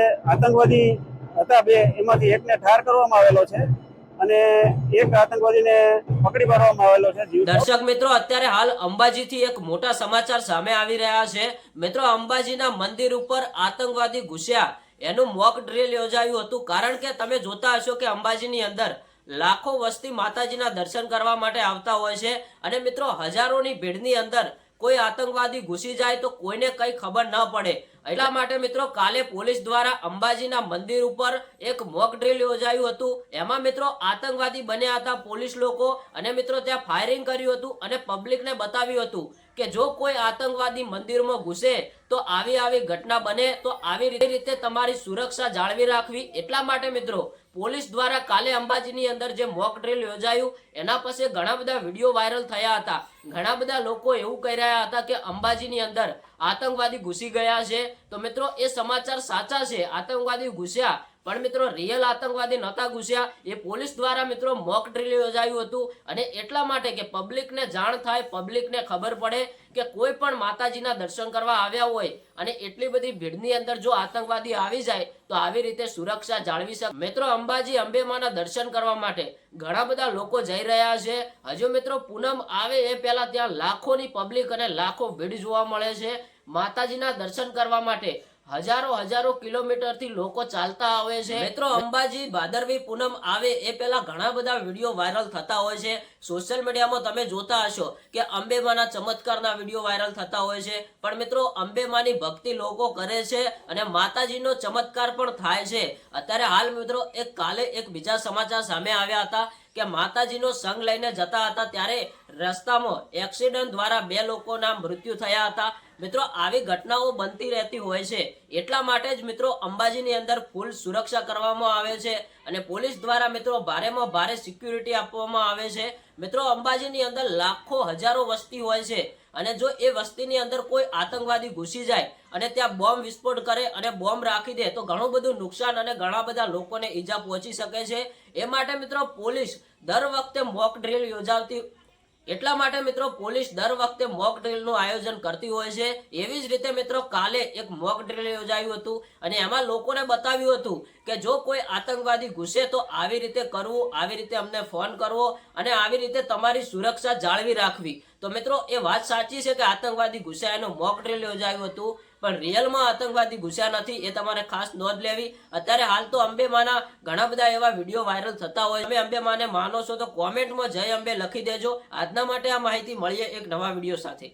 આતંકવાદી હતા બે, એમાંથી એકને ઠાર કરવામાં આવેલો છે અને એક આતંકવાદીને પકડી પાડવામાં આવેલો છે દર્શક મિત્રો, અત્યારે હાલ અંબાજીથી એક મોટા સમાચાર સામે આવી રહ્યા છે. મિત્રો, અંબાજીના મંદિર ઉપર આતંકવાદી ઘૂસ્યા. એનું મોક ડ્રિલ યોજાયું હતું. કારણ કે તમે જોતા હશો કે અંબાજીની અંદર લાખો વસ્તી માતાજીના દર્શન કરવા માટે આવતા હોય છે. અને મિત્રો, હજારોની ભીડની અંદર કોઈ આતંકવાદી ઘૂસી જાય તો કોઈને કઈ ખબર ન પડે. એટલા માટે મિત્રો કાલે પોલીસ દ્વારા અંબાજીના મંદિર ઉપર એક મોક ડ્રિલ યોજાયું હતું. એમાં મિત્રો આતંકવાદી બન્યા હતા પોલીસ લોકો અને મિત્રો ત્યાં ફાયરિંગ કર્યું હતું અને પબ્લિકને બતાવ્યું હતું કે જો કોઈ આતંકવાદી મંદિરમાં ઘૂસે તો આવી આવી ઘટના બને તો આવી રીતે- તમારી સુરક્ષા જાળવી રાખવી. એટલા માટે મિત્રો પોલીસ દ્વારા કાલે અંબાજીની અંદર જે મોક ડ્રિલ યોજાયું એના પછી ઘણા બધા વીડિયો વાયરલ થયા હતા. ઘણા બધા લોકો એવું કહી રહ્યા હતા કે અંબાજીની અંદર આતંકવાદી ઘૂસી ગયા છે. તો મિત્રો એ સમાચાર સાચા છે. આતંકવાદી ઘૂસ્યા પણ મિત્રો રિયલ આતંકવાદી નહોતા ઘૂસ્યા. એ પોલીસ દ્વારા મિત્રો મોક ડ્રિલ યોજાયું હતું અને એટલા માટે કે પબ્લિકને જાણ થાય પબ્લિકને ખબર પડે કે કોઈ પણ માતાજીના દર્શન કરવા આવ્યા હોય અને એટલી બધી ભીડની અંદર જો આતંકવાદી આવી જાય, તો આવી રીતે સુરક્ષા જાળવી શકે મિત્રો, અંબાજી, અંબેમાના દર્શન કરવા માટે ઘણા બધા લોકો જઈ રહ્યા છે. હજુ મિત્રો, પૂનમ આવે એ પહેલા ત્યાં લાખોની પબ્લિક અને લાખો ભીડ જોવા મળે છે. માતાજીના દર્શન કરવા માટે હજારો હજારો કિલોમીટરથી લોકો ચાલતા આવે છે. મિત્રો, અંબાજી, ભાદરવી પૂનમ આવે એ પહેલા ઘણા બધા વીડિયો વાયરલ થતા હોય છે. સોશિયલ મીડિયામાં તમે જોતા હશો કે અંબેમાના ચમત્કારના વીડિયો વાયરલ થતા હોય છે. પણ મિત્રો, અંબેમાની ભક્તિ લોકો કરે છે અને માતાજીનો ચમત્કાર પણ થાય છે. અત્યારે હાલ મિત્રો એક કાલે એક બીજા સમાચાર સામે આવ્યા હતા. કે માતાજીનો સંગ લઈને જતા હતા ત્યારે રસ્તામાં એક્સિડન્ટ દ્વારા બે લોકોના મૃત્યુ થયા હતા. મિત્રો, આવી ઘટનાઓ બનતી રહેતી હોય છે. એટલા માટે જ મિત્રો અંબાજીની અંદર ફૂલ સુરક્ષા કરવામાં આવે છે અને પોલીસ દ્વારા મિત્રો ભારેમાં ભારે સિક્યુરિટી આપવામાં આવે છે. મિત્રો, અંબાજીની અંદર લાખો હજારો વસ્તી હોય છે અને જો એ વસ્તીની અંદર કોઈ આતંકવાદી ઘૂસી જાય અને ત્યાં બોમ્બ વિસ્ફોટ કરે અને બોમ્બ રાખી દે તો ઘણું બધું નુકસાન અને ઘણા બધા લોકોને ઈજા પહોંચી શકે છે. એ માટે મિત્રો પોલીસ દર વખતે મોક ડ્રિલ યોજાવતી એટલા માટે મિત્રો પોલીસ દર વખતે મોક ડ્રિલનું આયોજન કરતી હોય છે. એવી જ રીતે મિત્રો કાલે એક મોક ડ્રિલ યોજાયું હતું અને એમાં લોકોને બતાવ્યું હતું કે જો કોઈ આતંકવાદી ઘૂસે તો આવી રીતે કરવું, આવી રીતે અમને ફોન કરવો અને આવી રીતે તમારી સુરક્ષા જાળવી રાખવી. તો મિત્રો એ વાત સાચી છે કે આતંકવાદી ઘૂસ્યા એનું મોક ડ્રિલ યોજાયું હતું. પણ રિયલમાં આતંકવાદી ઘૂસ્યા નથી, એ તમારે ખાસ નોંધ લેવી. અત્યારે હાલ તો અંબેમાના ઘણા બધા એવા વીડિયો વાયરલ થતા હોય. તમે અંબેમાને માનો છો તો કોમેન્ટમાં જય અંબે લખી દેજો. આજના માટે આ માહિતી મળીએ એક નવા વીડિયો સાથે.